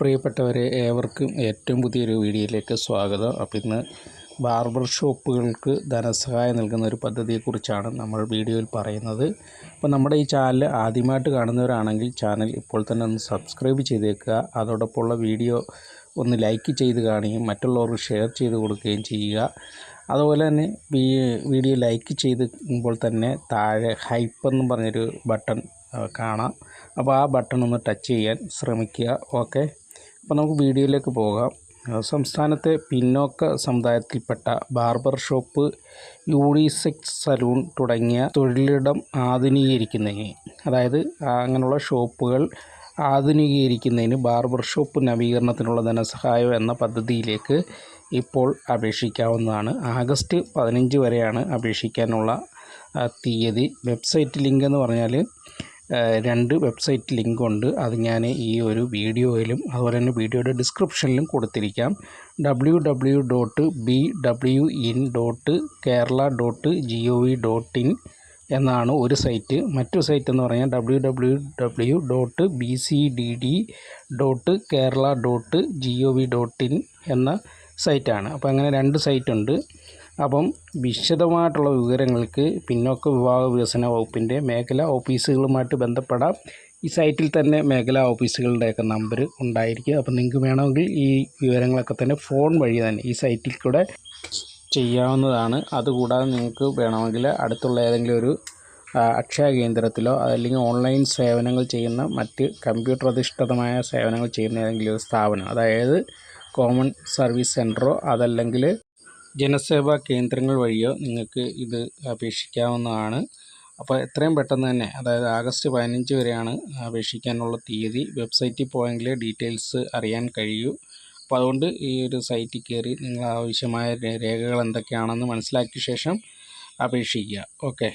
പ്രിയപ്പെട്ടവരെ ഏവർക്കും ഏറ്റവും പുതിയൊരു വീഡിയോയിലേക്ക് സ്വാഗതം. അപ്പോൾ ഇന്ന് ബാർബർ ഷോപ്പുകൾക്ക് ധനസഹായം നൽകുന്ന ഒരു പദ്ധതിയെക്കുറിച്ചാണ് നമ്മൾ വീഡിയോയിൽ പറയുന്നത്. അപ്പോൾ നമ്മുടെ ഈ ചാനൽ ആദ്യമായിട്ട് കാണുന്നവരാണെങ്കിൽ ചാനൽ ഇപ്പോൾ തന്നെ ഒന്ന് സബ്സ്ക്രൈബ് ചെയ്തേക്കുക. അതോടൊപ്പമുള്ള വീഡിയോ ഒന്ന് ലൈക്ക് ചെയ്ത് കാണുകയും മറ്റുള്ളവർക്ക് ഷെയർ ചെയ്ത് കൊടുക്കുകയും ചെയ്യുക. അതുപോലെ തന്നെ വീഡിയോ ലൈക്ക് ചെയ്തുമ്പോൾ തന്നെ താഴെ ഹൈപ്പ് എന്ന് പറഞ്ഞൊരു ബട്ടൺ കാണാം. അപ്പോൾ ആ ബട്ടൺ ഒന്ന് ടച്ച് ചെയ്യാൻ ശ്രമിക്കുക. ഓക്കെ. അപ്പോൾ നമുക്ക് വീഡിയോയിലേക്ക് പോകാം. സംസ്ഥാനത്തെ പിന്നോക്ക സമുദായത്തിൽപ്പെട്ട ബാർബർ ഷോപ്പ് യൂണിസെക്സ് സലൂൺ തുടങ്ങിയ തൊഴിലിടം ആധുനീകരിക്കുന്നതിന് അതായത് അങ്ങനെയുള്ള ഷോപ്പുകൾ ആധുനീകരിക്കുന്നതിന് ബാർബർ ഷോപ്പ് നവീകരണത്തിനുള്ള ധനസഹായം എന്ന പദ്ധതിയിലേക്ക് ഇപ്പോൾ അപേക്ഷിക്കാവുന്നതാണ്. ആഗസ്റ്റ് പതിനഞ്ച് വരെയാണ് അപേക്ഷിക്കാനുള്ള തീയതി. വെബ്സൈറ്റ് ലിങ്ക് എന്ന് പറഞ്ഞാൽ രണ്ട് വെബ്സൈറ്റ് ലിങ്ക് ഉണ്ട്. അത് ഞാൻ ഈ ഒരു വീഡിയോയിലും അതുപോലെ തന്നെ വീഡിയോയുടെ ഡിസ്ക്രിപ്ഷനിലും കൊടുത്തിരിക്കാം. W W dot B W in dot Kerala dot G O V dot in എന്നാണ് ഒരു സൈറ്റ്. മറ്റു സൈറ്റ് എന്ന് പറഞ്ഞാൽ W W W dot B C D D dot Kerala dot G O V dot in എന്ന സൈറ്റാണ്. അപ്പോൾ അങ്ങനെ രണ്ട് സൈറ്റ് ഉണ്ട്. അപ്പം വിശദമായിട്ടുള്ള വിവരങ്ങൾക്ക് പിന്നോക്ക വിഭാഗ വികസന വകുപ്പിന്റെ മേഖലാ ഓഫീസുകളുമായിട്ട് ബന്ധപ്പെടാം. ഈ സൈറ്റിൽ തന്നെ മേഖലാ ഓഫീസുകളുടെയൊക്കെ നമ്പർ ഉണ്ടായിരിക്കുക അപ്പം നിങ്ങൾക്ക് വേണമെങ്കിൽ ഈ വിവരങ്ങളൊക്കെ തന്നെ ഫോൺ വഴി തന്നെ ഈ സൈറ്റിൽ കൂടെ ചെയ്യാവുന്നതാണ്. അതുകൂടാതെ നിങ്ങൾക്ക് വേണമെങ്കിൽ അടുത്തുള്ള ഏതെങ്കിലും ഒരു അക്ഷയ കേന്ദ്രത്തിലോ അല്ലെങ്കിൽ ഓൺലൈൻ സേവനങ്ങൾ ചെയ്യുന്ന മറ്റ് കമ്പ്യൂട്ടർ അധിഷ്ഠിതമായ സേവനങ്ങൾ ചെയ്യുന്ന ഏതെങ്കിലും ഒരു സ്ഥാപനം അതായത് കോമൺ സർവീസ് സെന്ററോ അതല്ലെങ്കിൽ ജനസേവാ കേന്ദ്രങ്ങൾ വഴിയോ നിങ്ങൾക്ക് ഇത് അപേക്ഷിക്കാവുന്നതാണ്. അപ്പോൾ എത്രയും പെട്ടെന്ന് തന്നെ അതായത് ആഗസ്റ്റ് പതിനഞ്ച് വരെയാണ് അപേക്ഷിക്കാനുള്ള തീയതി. വെബ്സൈറ്റിൽ പോയെങ്കിലേ ഡീറ്റെയിൽസ് അറിയാൻ കഴിയൂ. അപ്പോൾ അതുകൊണ്ട് ഈ ഒരു സൈറ്റിൽ കയറി നിങ്ങൾ ആവശ്യമായ രേഖകൾ എന്തൊക്കെയാണെന്ന് മനസ്സിലാക്കിയ ശേഷം അപേക്ഷിക്കുക. ഓക്കെ.